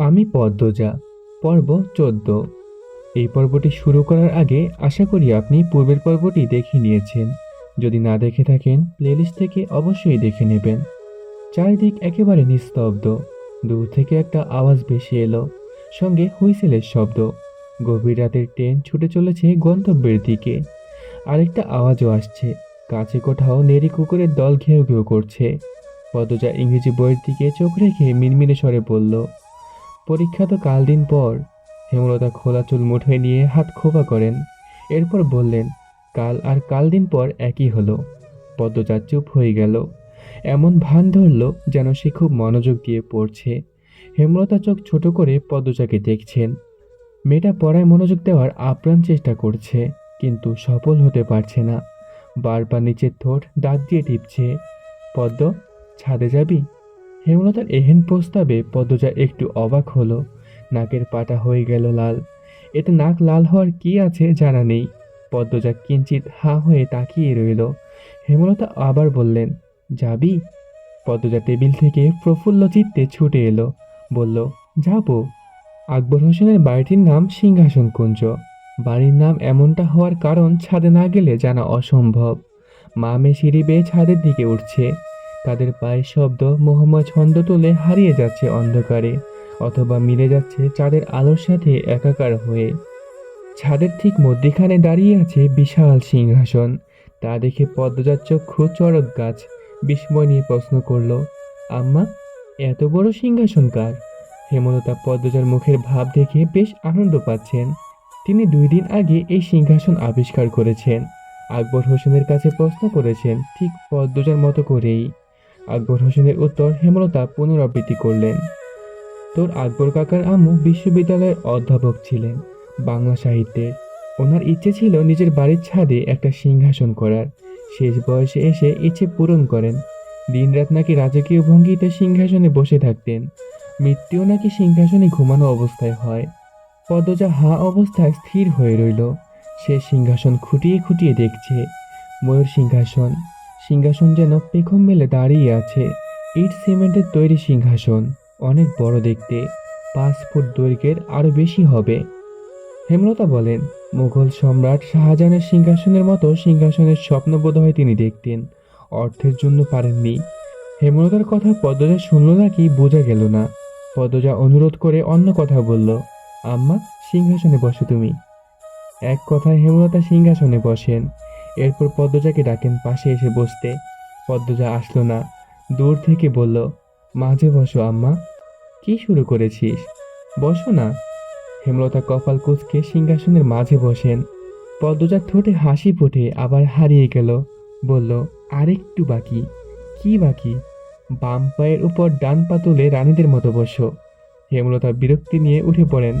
আমি পদ্মজা পর্ব চোদ্দ। এই পর্বটি শুরু করার আগে আশা করি আপনি পূর্বের পর্বটি দেখে নিয়েছেন। যদি না দেখে থাকেন প্লেলিস্ট থেকে অবশ্যই দেখে নেবেন। চারিদিক একেবারে নিস্তব্ধ। দূর থেকে একটা আওয়াজ ভেসে এলো, সঙ্গে হুইসেলের শব্দ। গভীর রাতের ট্রেন ছুটে চলেছে গন্তব্যের দিকে। আরেকটা আওয়াজও আসছে, কাছে কোথাও নেড়ি কুকুরের দল ঘেউ ঘেউ করছে। পদ্মজা ইংরেজি বইয়ের দিকে চোখ রেখে মিনমিনে স্বরে বলল পরীক্ষা তো কাল দিন পর। হেমলতা খোলা চুল মুঠোয় নিয়ে হাত খোপা করেন। এরপর বললেন, কাল আর কাল দিন পর একই হলো। পদ্মজা চুপ হয়ে গেল। এমন ভান ধরল যেন সে খুব মনোযোগ দিয়ে পড়ছে। হেমলতা চোখ ছোট করে পদ্মজাকে দেখছেন। মেয়েটা পড়ায় মনোযোগ দেওয়ার আপ্রাণ চেষ্টা করছে, কিন্তু সফল হতে পারছে না। বারবার নিচের ঠোঁট দাঁত দিয়ে টিপছে। পদ্ম, ছাদে যাবি? হেমলতার এহেন প্রস্তাবে পদ্মজা একটু অবাক হলো। নাকের পাটা হয়ে গেল লাল। এতে নাক লাল হওয়ার কি আছে জানা নেই। পদ্মজা কিঞ্চিত হা হয়ে তাকিয়ে রইল। হেমলতা আবার বললেন, যাবি? পদ্মজা টেবিল থেকে প্রফুল্ল চিত্তে ছুটে এলো। বলল, যাব। আকবর হোসেনের বাড়িটির নাম সিংহাসন কুঞ্জ। বাড়ির নাম এমনটা হওয়ার কারণ ছাদে না গেলে জানা অসম্ভব। মা মেয়ে সিঁড়ি বেয়ে ছাদের দিকে উঠছে। তাদের পায়ের শব্দ মোহাম্মদ ছন্দ তুলে হারিয়ে যাচ্ছে অন্ধকারে, অথবা মিলে যাচ্ছে চাঁদের আলোর সাথে একাকার হয়ে। ছাদের ঠিক মধ্যিখানে দাঁড়িয়ে আছে বিশাল সিংহাসন। তা দেখে পদ্মজার চক্ষু চড়ক গাছ বিস্ময় নিয়ে প্রশ্ন করল, আম্মা, এত বড় সিংহাসন কার? হেমলতা পদ্মজার মুখের ভাব দেখে বেশ আনন্দ পাচ্ছেন। তিনি দুই দিন আগে এই সিংহাসন আবিষ্কার করেছেন। আকবর হোসেনের কাছে প্রশ্ন করেছেন, ঠিক পদ্মজার মতো করেই। আকবর হোসেনের উত্তর হেমলতা পুনরাবৃত্তি করলেন। তোর আকবর কাকার আম্মু বিশ্ববিদ্যালয়ের অধ্যাপক ছিলেন, বাংলা সাহিত্যের ওনার ইচ্ছে ছিল নিজের বাড়ির ছাদে একটা সিংহাসন করার। শেষ বয়সে এসে ইচ্ছে পূরণ করেন। দিনরাত নাকি রাজকীয় ভঙ্গিতে সিংহাসনে বসে থাকতেন। মৃত্যুও নাকি সিংহাসনে ঘুমানো অবস্থায় হয়। পদজা হা অবস্থায় স্থির হয়ে রইল। সে সিংহাসন খুঁটিয়ে খুঁটিয়ে দেখছে। ময়ূর সিংহাসন সিংহাসন যেন পেখম মেলে দাঁড়িয়ে আছে। ইট সিমেন্টের তৈরি সিংহাসন, অনেক বড় দেখতে। পাঁচ ফুট দৈর্ঘ্যের আরও বেশি হবে। হেমলতা বলেন, মুঘল সম্রাট শাহজাহানের সিংহাসনের মতো সিংহাসনের স্বপ্ন বোধহয় তিনি দেখতেন। অর্থের জন্য পারেননি। হেমলতার কথা পদ্মজা শুনল নাকি বোঝা গেল না। পদ্মজা অনুরোধ করে অন্য কথা বলল, আম্মা, সিংহাসনে বসো তুমি। এক কথায় হেমলতা সিংহাসনে বসেন। এরপর পদ্মজাকে ডাকেন পাশে এসে বসতে। পদ্মজা আসলো না। দূর থেকে বলল, মাঝে বসো, আম্মা। কি শুরু করেছিস? বসো না। হেমলতা কপাল কুচকে সিংহাসনের মাঝে বসেন। পদ্মজার ঠোঁটে হাসি ফোটে আবার হারিয়ে গেল। বলল, আরেকটু বাকি। কি বাকি? বাম পায়ের উপর ডান পা তুলে রানীদের মতো বসো। হেমলতা বিরক্তি নিয়ে উঠে পড়েন।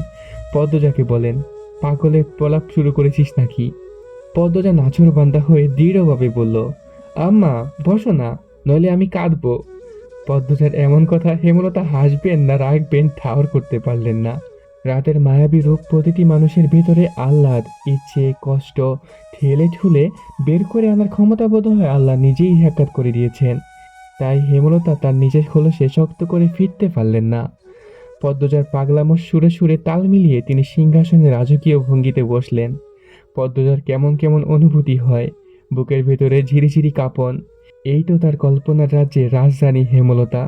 পদ্মজাকে বলেন, পাগলের প্রলাপ শুরু করেছিস নাকি? পদ্মজা নাচুর বান্দা হয়ে দৃঢ়ভাবে বলল, আম্মা, বসো না, নইলে আমি কাঁদবো। পদ্মজার এমন কথা হেমলতা হাসবেন না, রাখবেন, ঠাওর করতে পারলেন না। রাতের মায়াবী রূপ প্রতিটি মানুষের ভেতরে আহ্লাদ, ইচ্ছে, কষ্ট, ঠেলে ঠুলে বের করে আনার ক্ষমতা বোধ হয় আল্লাহ নিজেই হ্যাকাত করে দিয়েছেন। তাই হেমলতা তার নিজের খোলসে শক্ত করে ফিরতে পারলেন না। পদ্মজার পাগলামো সুরে সুরে তাল মিলিয়ে তিনি সিংহাসনে রাজকীয় ভঙ্গিতে বসলেন। পদ্মজার কেমন কেমন অনুভূতি হয়। বুকের ভেতরে ঝিরিঝিরি কাঁপন। এই তো তার কল্পনার রাজ্যে রাজধানী হেমলতা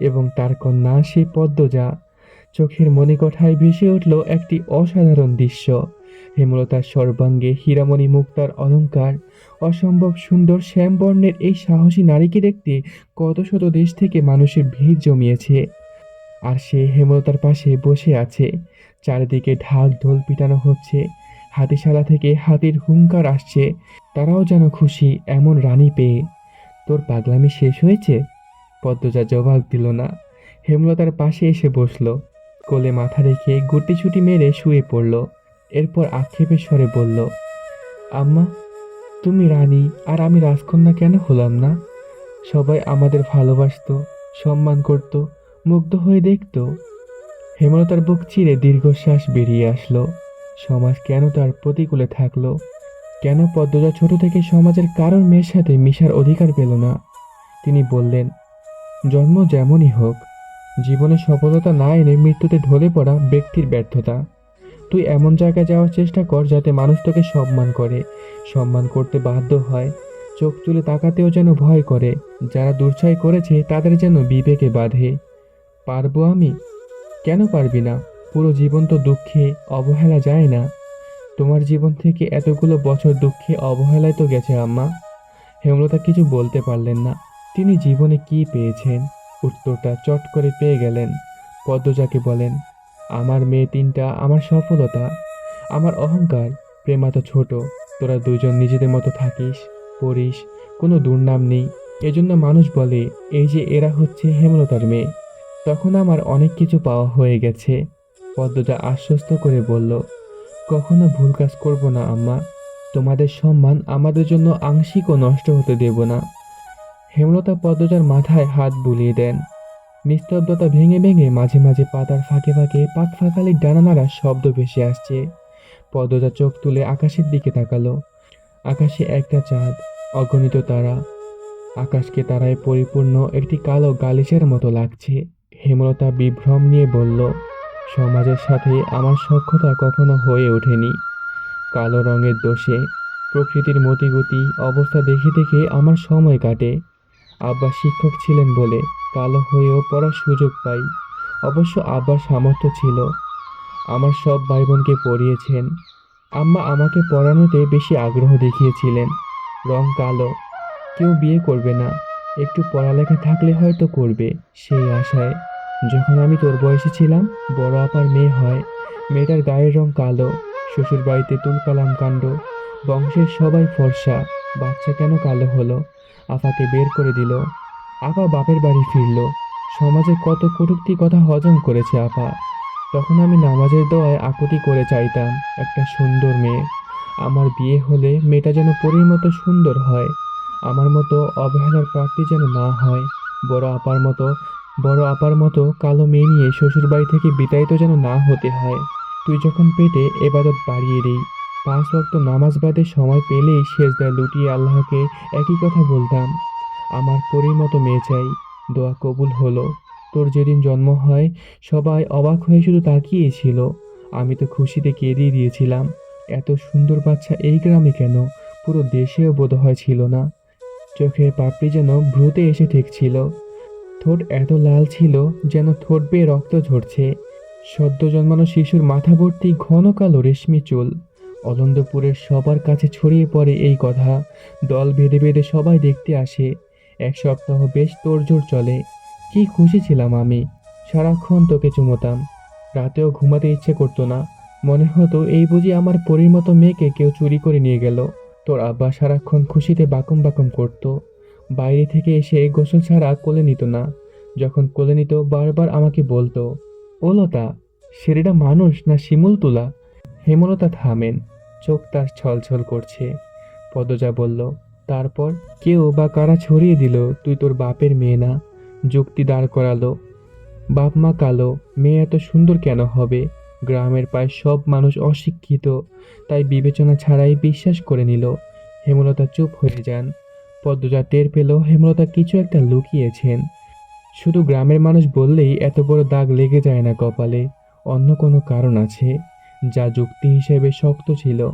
এবং তার কন্যা সে পদ্মজা। চোখের মণিকঠায় ভেসে উঠল একটি অসাধারণ দৃশ্য। হেমলতার সর্বাঙ্গে হীরামণি মুক্তার অলঙ্কার। অসম্ভব সুন্দর শ্যামবর্ণের এই সাহসী নারীকে দেখতে কত শত দেশ থেকে মানুষের ভিড় জমিয়েছে। আর সে হেমলতার পাশে বসে আছে। চারিদিকে ঢাক ঢোল পিটানো হচ্ছে। হাতিশালা থেকে হাতির হুঙ্কার আসছে, তারাও যেন খুশি এমন রানী পেয়ে। তোর পাগলামি শেষ হয়েছে? পদ্মজা জবাব দিল না। হেমলতার পাশে এসে বসল। কোলে মাথা রেখে গুটি ছুটি মেরে শুয়ে পড়ল। এরপর আক্ষেপের স্বরে বলল, আম্মা, তুমি রানী আর আমি রাজকন্যা কেন হলাম না? সবাই আমাদের ভালোবাসতো, সম্মান করত, মুগ্ধ হয়ে দেখত। হেমলতার বুক চিরে দীর্ঘশ্বাস বেরিয়ে আসলো। সমাজ কেন তার প্রতিকূলে থাকল? কেন পদ্মজা ছোট থেকে সমাজের কারোর মেয়ের সাথে মিশার অধিকার পেল না? তিনি বললেন, জন্ম যেমনই হোক, জীবনে সফলতা না এনে মৃত্যুতে ঢলে পড়া ব্যক্তির ব্যর্থতা। তুই এমন জায়গায় যাওয়ার চেষ্টা কর যাতে মানুষ তোকে সম্মান করে, সম্মান করতে বাধ্য হয়। চোখ তুলে তাকাতেও যেন ভয় করে, যারা দুর্ছয় করেছে তাদের যেন বিবেকে বাঁধে। পারব আমি? কেন পারবি না? পুরো জীবন তো দুঃখে অবহেলা যায় না। তোমার জীবন থেকে এতগুলো বছর দুঃখে অবহেলায় তো গেছে আম্মা। হেমলতা কিছু বলতে পারলেন না। তিনি জীবনে কি পেয়েছেন? উত্তরটা চট করে পেয়ে গেলেন। পদ্মজাকে বলেন, আমার মেয়ে তিনটা, আমার সফলতা, আমার অহংকার। প্রেমা তো ছোট, তোরা দুজন নিজেদের মতো থাকিস, পড়িস, কোনো দুর্নাম নেই। এজন্য মানুষ বলে, এই যে এরা হচ্ছে হেমলতার মেয়ে। তখন আমার অনেক কিছু পাওয়া হয়ে গেছে। পদ্মজা আশ্বস্ত করে বলল, কখনো ভুল কাজ করব না, আম্মা। তোমাদের সম্মান আমাদের জন্য আংশিকও নষ্ট হতে দেব না। হেমলতা পদ্মজার মাথায় হাত বুলিয়ে দেন। নিস্তব্ধতা ভেঙে ভেঙে মাঝে মাঝে পাতার ফাঁকে ফাঁকে পাত ফাঁকালি ডানা নাড়ার শব্দ ভেসে আসছে। পদ্মজা চোখ তুলে আকাশের দিকে তাকালো। আকাশে একটা চাঁদ, অগণিত তারা। আকাশকে তারায় পরিপূর্ণ একটি কালো গালিচের মতো লাগছে। হেমলতা বিভ্রম নিয়ে বলল সমাজের সাথে আমার সক্ষতা কখনো হয়ে ওঠেনি। কালো রঙের দোষে, প্রকৃতির মতিগতি, অবস্থা দেখে দেখে আমার সময় কাটে। আব্বা শিক্ষক ছিলেন বলে কালো হয়েও পড়ার সুযোগ পাই। অবশ্য আব্বার সামর্থ্য ছিল। আমার সব ভাই বোনকে পড়িয়েছেন। আম্মা আমাকে পড়ানোতে বেশি আগ্রহ দেখিয়েছিলেন। রং কালো, কেউ বিয়ে করবে না। একটু পড়ালেখা থাকলে হয়তো করবে, সেই আশায়। যখন আমি তোর বয়সে ছিলাম, বড় আপার মেয়ে হয়। মেয়েটার গায়ের রং কালো শ্বশুর বাড়িতে তুলকালাম কাণ্ড। বংশের সবাই ফর্সা, বাচ্চা কেন কালো হলো? আপাকে বের করে দিল। আপা বাপের বাড়ি ফিরল। সমাজে কত কটূক্তি কথা হজম করেছে আপা তখন আমি নামাজের দোয়ায় আকুতি করে চাইতাম, একটা সুন্দর মেয়ে। আমার বিয়ে হলে মেয়েটা যেন পরীর মতো সুন্দর হয়। আমার মতো অবহেলার প্রাপ্তি যেন না হয়। বড় আপার মতো বড় আপার মতো কালো মেয়ে নিয়ে শ্বশুর বাড়ি থেকে বিতাড়িত যেন না হতে হয়। তুই যখন পেটে এবাদত বাড়িয়ে দিই, পাঁচ ওয়াক্ত নামাজ বাদে সময় পেলেই শেষদায় লুটিয়ে আল্লাহকে একই কথা বলতাম। আমার পরীর মতো মেয়ে চাই, দোয়া কবুল হলো। তোর যেদিন জন্ম হয়, সবাই অবাক হয়ে শুধু তাকিয়েছিল আমি তো খুশিতে কেঁদিয়ে দিয়েছিলাম। এত সুন্দর বাচ্চা এই গ্রামে কেন? পুরো দেশেও বোধহয় ছিল না। চোখের পাপড়ি যেন ভ্রুতে এসে ঠেকছিল। ঠোঁট এত লাল ছিল যেন ঠোঁট বেয়ে রক্ত ঝরছে। সদ্য জন্মানো শিশুর মাথা ভর্তি ঘন কালো রেশমি চুল। অলন্দপুরের সবার কাছে ছড়িয়ে পড়ে এই কথা। দল বেঁধে বেঁধে সবাই দেখতে আসে। এক সপ্তাহ বেশ তোড়জোড় চলে। কি খুশি ছিলাম আমি। সারাক্ষণ তোকে চুমোতাম রাতেও ঘুমাতে ইচ্ছে করতো না। মনে হতো এই বুঝি আমার পরীর মতো মেয়েকে কেউ চুরি করে নিয়ে গেল। তোর আব্বা সারাক্ষণ খুশিতে বাকম বাকম করতো। বাইরে থেকে এসে গোসল ছাড়া কোলে নিত না। যখন কোলে নিত, বারবার আমাকে বলতো, ও লতা সেটা মানুষ না শিমুল তুলা? হেমলতা থামেন, চোখ তার ছলছল করছে। পদজা বলল, তারপর কেউ বা কারা ছড়িয়ে দিল, তুই তোর বাপের মেয়ে না? যুক্তি দাঁড় করালো। বাপ মা কালো, মেয়ে এত সুন্দর কেন হবে? গ্রামের প্রায় সব মানুষ অশিক্ষিত, তাই বিবেচনা ছাড়াই বিশ্বাস করে নিল। হেমলতা চুপ হয়ে যান। পদ্মজা টের পেল হেমলতা কিছু একটা লুকিয়েছেন। শুধু গ্রামের মানুষ বললেই এত বড় দাগ লেগে যায় না কপালে। অন্য কোনো কারণ আছে, যা যুক্তি হিসেবে শক্ত ছিল।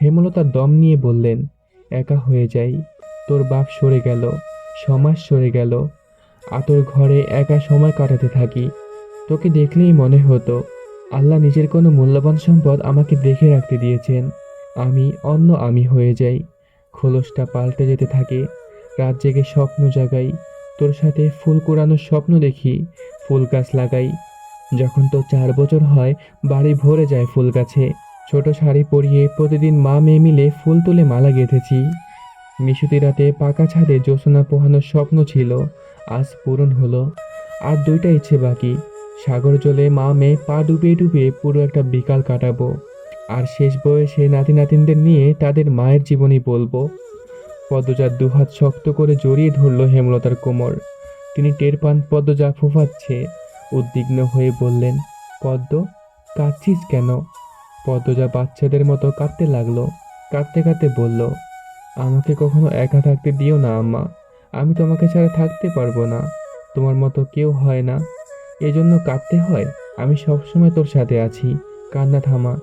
হেমলতা দম নিয়ে বললেন, একা হয়ে যাই, তোর বাপ সরে গেল, সমাজ সরে গেল আতর ঘরে একা সময় কাটাতে থাকি। তোকে দেখলেই মনে হতো, আল্লাহ নিজের কোনো মূল্যবান সম্পদ আমাকে দেখে রাখতে দিয়েছেন। আমি অন্য আমি হয়ে যাই। খোলসটা পাল্টে যেতে থাকে। রাত জেগে স্বপ্ন জাগাই। তোর সাথে ফুল কুড়ানোর স্বপ্ন দেখি, ফুল গাছ লাগাই। যখন তো চার বছর হয়, বাড়ি ভরে যায় ফুল গাছে। ছোট শাড়ি পরিয়ে প্রতিদিন মা মেয়ে মিলে ফুল তুলে মালা গেঁথেছি। মিশুতি রাতে পাকা ছাদে জ্যোৎস্না পোহানোর স্বপ্ন ছিল, আজ পূরণ হলো। আর দুইটা ইচ্ছে বাকি। সাগর জলে মা মেয়ে পা ডুবিয়ে ডুবিয়ে পুরো একটা বিকাল কাটাবো। আর শেষ বয়সে নাতি নাতিনদের নিয়ে তাদের মায়ের জীবনী বলব। পদ্মজার দুহাত শক্ত করে জড়িয়ে ধরল হেমলতার কোমর। তিনি টের পান পদ্মজা ফুফাচ্ছে। উদ্বিগ্ন হয়ে বললেন, পদ্ম, কাঁদছিস কেন? পদ্মজা বাচ্চাদের মতো কাঁদতে লাগল। কাঁদতে কাঁদতে বলল, আমাকে কখনো একা থাকতে দিও না, আম্মা। আমি তোমাকে ছাড়া থাকতে পারব না। তোমার মতো কেউ হয় না। এজন্য কাঁদতে হয়। আমি সবসময় তোর সাথে আছি। কান্না থামা।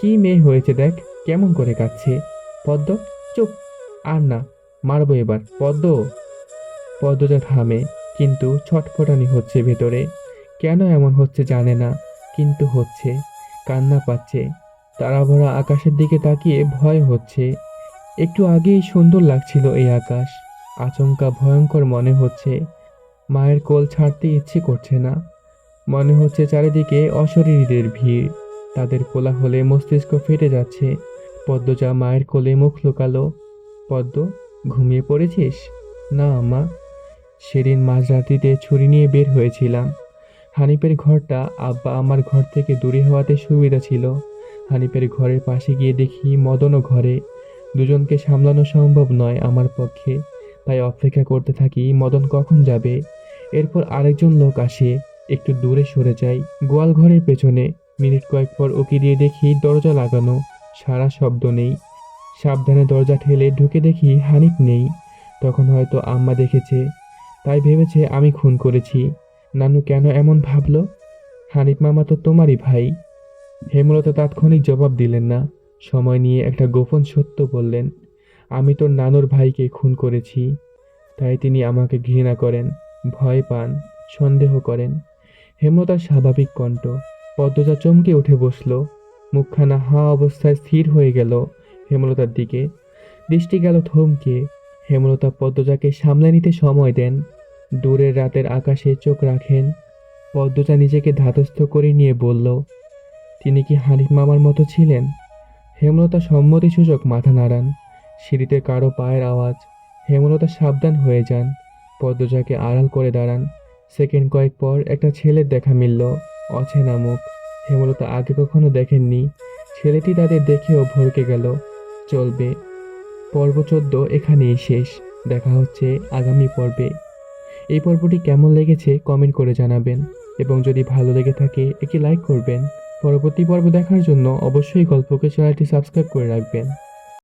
কি মেয়ে হয়েছে দেখ, কেমন করে কাঁদছে। পদ্ম, চুপ। আর না, মারবো এবার। পদ্ম। পদ্মটা থামে, কিন্তু ছটফটানি হচ্ছে ভেতরে। কেন এমন হচ্ছে জানে না, কিন্তু হচ্ছে। কান্না পাচ্ছে। তারাভরা আকাশের দিকে তাকিয়ে ভয় হচ্ছে। একটু আগেই সুন্দর লাগছিল এই আকাশ। আচমকা ভয়ঙ্কর মনে হচ্ছে। মায়ের কোল ছাড়তে ইচ্ছে করছে না। মনে হচ্ছে চারিদিকে অশরীরীদের ভিড়। তাদের কোলাহলে মস্তিষ্ক ফেটে যাচ্ছে। পদ্মজা মায়ের কোলে মুখ লুকালো। পদ্ম, ঘুমিয়ে পড়েছিস? না, মা। সেদিন মাঝরাত্রিতে ছুরি নিয়ে বের হয়েছিলাম। হানিফের ঘরটা আব্বা আমার ঘর থেকে দূরে হওয়াতে সুবিধা ছিল। হানিফের ঘরের পাশে গিয়ে দেখি মদনও ঘরে। দুজনকে সামলানো সম্ভব নয় আমার পক্ষে। তাই অপেক্ষা করতে থাকি, মদন কখন যাবে? এরপর আরেকজন লোক আসে। একটু দূরে সরে যাই, গোয়াল ঘরের পেছনে। মিনিট কয়েক পর ওকে দিয়ে দেখি দরজা লাগানো। সারা শব্দ নেই। সাবধানে দরজা ঠেলে ঢুকে দেখি হানিফ নেই। তখন হয়তো আম্মা দেখেছে। তাই ভেবেছে আমি খুন করেছি। নানু কেন এমন ভাবলো? হানিফ মামা তো তোমারই ভাই। হেমলতা তাৎক্ষণিক জবাব দিলেন না। সময় নিয়ে একটা গোপন সত্য বললেন। আমি তোর নানুর ভাইকে খুন করেছি। তাই তিনি আমাকে ঘৃণা করেন, ভয় পান, সন্দেহ করেন। হেমলতার স্বাভাবিক কণ্ঠ। পদ্মজা চমকে উঠে বসল। মুখখানা হা অবস্থায় স্থির হয়ে গেল হেমলতার দিকে। দৃষ্টি গেল থমকে। হেমলতা পদ্মজাকে সামলে নিতে সময় দেন। দূরের রাতের আকাশে চোখ রাখেন। পদ্মজা নিজেকে ধাতস্থ করে নিয়ে বলল, তিনি কি হানিফ মামার মতো ছিলেন? হেমলতা সম্মতিসূচক মাথা নাড়ান। সিঁড়িতে কারও পায়ের আওয়াজ। হেমলতা সাবধান হয়ে যান। পদ্মজাকে আড়াল করে দাঁড়ান। সেকেন্ড কয়েক পর একটা ছেলের দেখা মিলল। অচেনা মুখ হেমলতা আগে কখনো দেখেননি। ছেলেটি তাদের দেখেও ভরকে গেল। চলবে। পর্ব চোদ্দ এখানেই শেষ। দেখা হচ্ছে আগামী পর্বে। এই পর্বটি কেমন লেগেছে কমেন্ট করে জানাবেন। এবং যদি ভালো লেগে থাকে, একটি লাইক করবেন। পরবর্তী পর্ব দেখার জন্য অবশ্যই গল্পকে চ্যানেলটি সাবস্ক্রাইব করে রাখবেন।